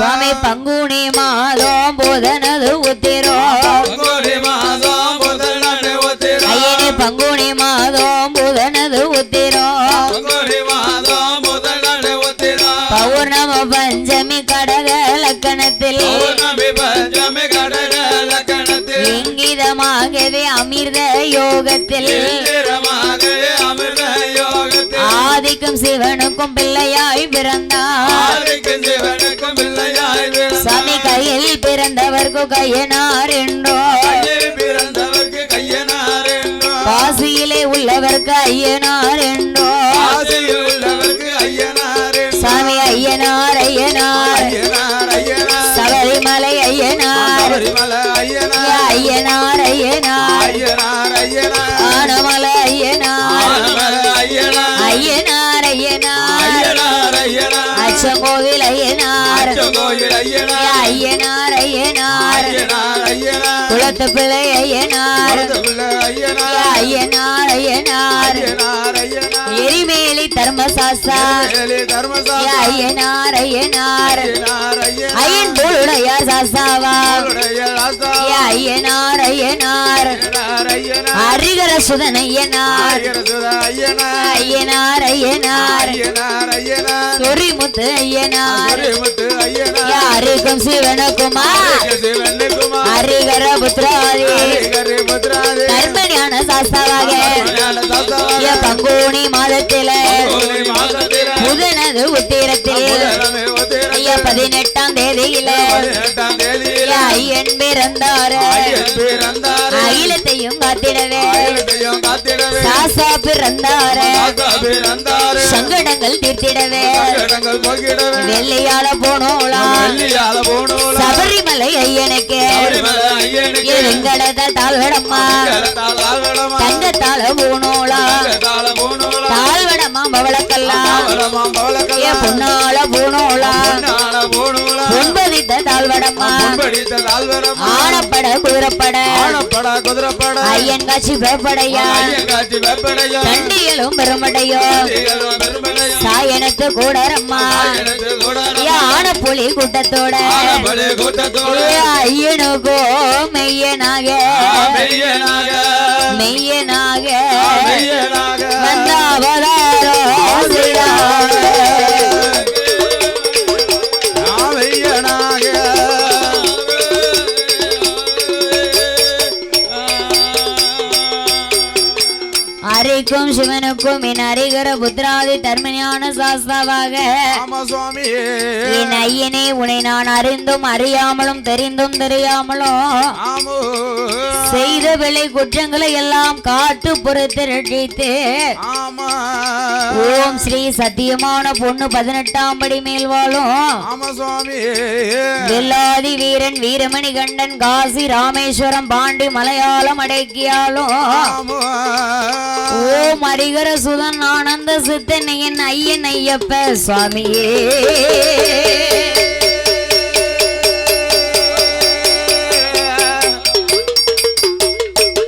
சுவாமி பங்குனி மாதம் புதனது உத்திரோ. பங்குனி மாதம் புதனது உத்திரம். ஐயனே பங்குனி மாதம் புதனது உத்திரோ. பங்குனி மாதம் புதனது உத்திரம். பௌர்ணம பஞ்சமி கடக லக்கணத்தில். இங்கிதமாகவே அமிர்த யோகத்தில். ஆதிக்கும் ஆதிக்கும் சிவனுக்கும் பிள்ளையாய் பிறந்தார். சாமி கையில் பிறந்தவர்க்கு கையனார் என்றோ. காசியிலே உள்ளவர்க்கு ஐயனார் என்றோ. சாமி ஐயனார் ஐயனார். சபரிமலை ஐயனார். ஐயனார் ஐயனார். ஐயனார் ஐயனார். கோவில் ஐயனார் ஐயனார் ஐயனார் குளத்து பிள்ளை ஐயனார் ஐயனார் ஐயனார் எரிமேலி தர்மசாஸ்தா. ஐயனார் ஐயனார் ஐயன் போலுடைய சாஸ்தாவா. உடைய ஐயனார் ஐயனார் சுதன் ஐயனார் ஐயனார். ஐயனார் சொரிமுத்து ஐயனார் யாருக்கும் சிவனுக்குமா சிவனுக்குமார் அரிகர புத்திராதி. கர்மஞான சாஸ்தாவாக. பங்குனி மாதத்தில. புதனது உத்திரத்தில். ஐயா பதினெட்டாம் தேதியில. ஐயன் பிறந்தார். அகிலத்தையும் காத்திடவே. சாசா பிறந்தார சங்கடங்கள் தீர்த்திடவே. வெள்ளையால போனோம் சபரிமலை ஐயனுக்கு. சபரிமலை ஐயனுக்கு. வெங்கடத தாழ்வடம்மா. பொன்பதித்த தாழ்வடம்மா. பொன்படித்த தாழ்வரமா ஆனப்பட குதிரப்பட. ஆனப்பட குதிரப்பட. ஐயன் காட்சி பயப்படையா ஐயன் காட்சி வெப்படையா. தண்டியலும் பெருமடையோ. சாயனத்து கூடரம்மா. ஏ ஆனப்புலி கூட்டத்தோட. ஐயனுக்கோ மெய்யனாக. மெய்யனாக. மெய்யனாக. மெய்யனாக. வந்த அவதாரோ அரிக்கும் சிவனுக்கும் என் அரிகர புத்திராதி தர்மஞான சாஸ்தாவாக. என் ஐயனே உன்னை நான் அறிந்தும் அறியாமலும் தெரிந்தும் தெரியாமலும் செய்த விலை குற்றங்களை எல்லாம் காத்து புறத்து ரட்சித்து ஓம் ஸ்ரீ சத்தியமான பொண்ணு பதினெட்டாம் படி மேல் வாழும். வெல்லாதி வீரன் வீரமணி கண்டன் காசி ராமேஸ்வரம் பாண்டி மலையாளம் அடக்கியாலும். ஓம் அரிகர சுதன் ஆனந்த சித்தனையன் ஐயன் ஐயப்ப சுவாமியே.